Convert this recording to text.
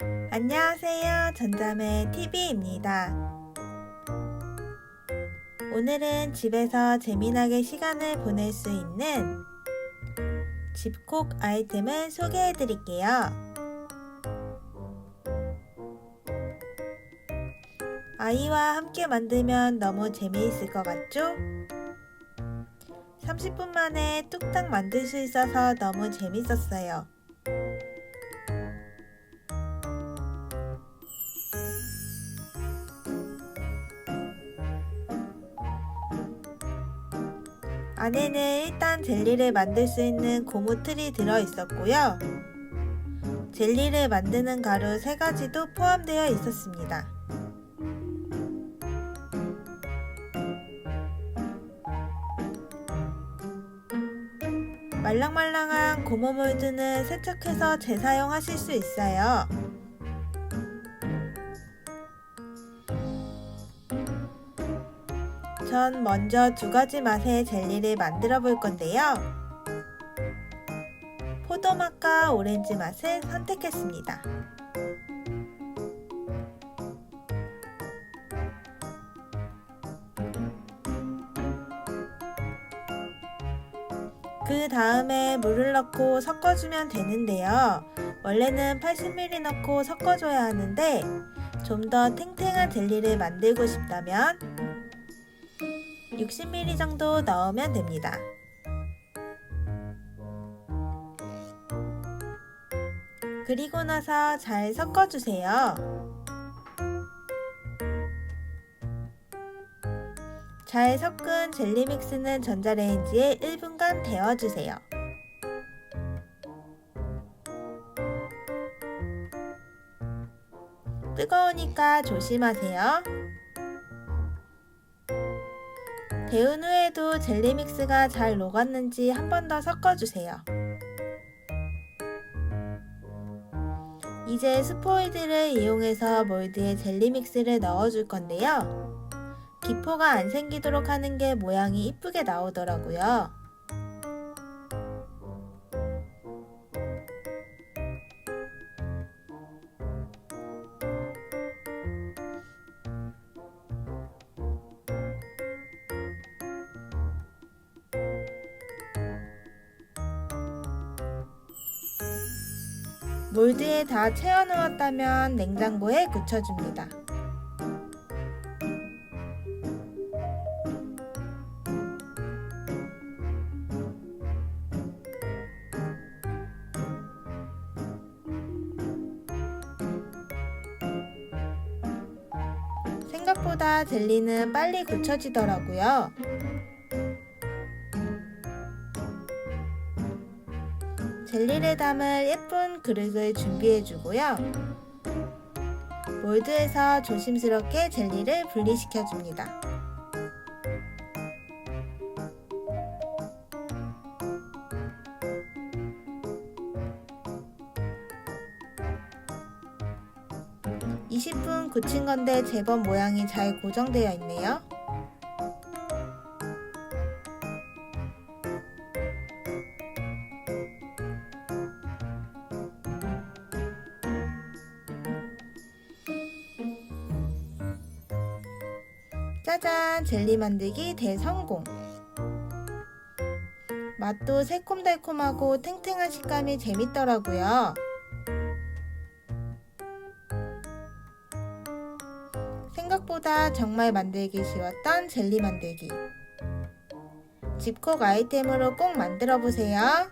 안녕하세요. 전자매 TV입니다. 오늘은 집에서 재미나게 시간을 보낼 수 있는 집콕 아이템을 소개해 드릴게요. 아이와 함께 만들면 너무 재미있을 것 같죠? 30분 만에 뚝딱 만들 수 있어서 너무 재밌었어요. 안에는 일단 젤리를 만들 수 있는 고무 틀이 들어 있었고요. 젤리를 만드는 가루 세 가지도 포함되어 있었습니다. 말랑말랑한 고무 몰드는 세척해서 재사용하실 수 있어요. 전 먼저 두 가지 맛의 젤리를 만들어 볼 건데요. 포도 맛과 오렌지 맛을 선택했습니다. 그 다음에 물을 넣고 섞어주면 되는데요. 원래는 80ml 넣고 섞어줘야 하는데 좀 더 탱탱한 젤리를 만들고 싶다면 60ml 정도 넣으면 됩니다. 그리고 나서 잘 섞어주세요. 잘 섞은 젤리 믹스는 전자레인지에 1분간 데워주세요. 뜨거우니까 조심하세요. 데운 후에도 젤리 믹스가 잘 녹았는지 한 번 더 섞어주세요. 이제 스포이드를 이용해서 몰드에 젤리 믹스를 넣어줄 건데요. 기포가 안 생기도록 하는 게 모양이 이쁘게 나오더라고요. 몰드에 다 채워 넣었다면 냉장고에 굳혀줍니다. 생각보다 젤리는 빨리 굳혀지더라고요. 젤리를 담을 예쁜 그릇을 준비해 주고요. 몰드에서 조심스럽게 젤리를 분리시켜 줍니다. (20분) 굳힌 건데 제법 모양이 잘 고정되어 있네요. 짜잔! 젤리 만들기 대성공! 맛도 새콤달콤하고 탱탱한 식감이 재밌더라고요. 생각보다 정말 만들기 쉬웠던 젤리 만들기. 집콕 아이템으로 꼭 만들어 보세요.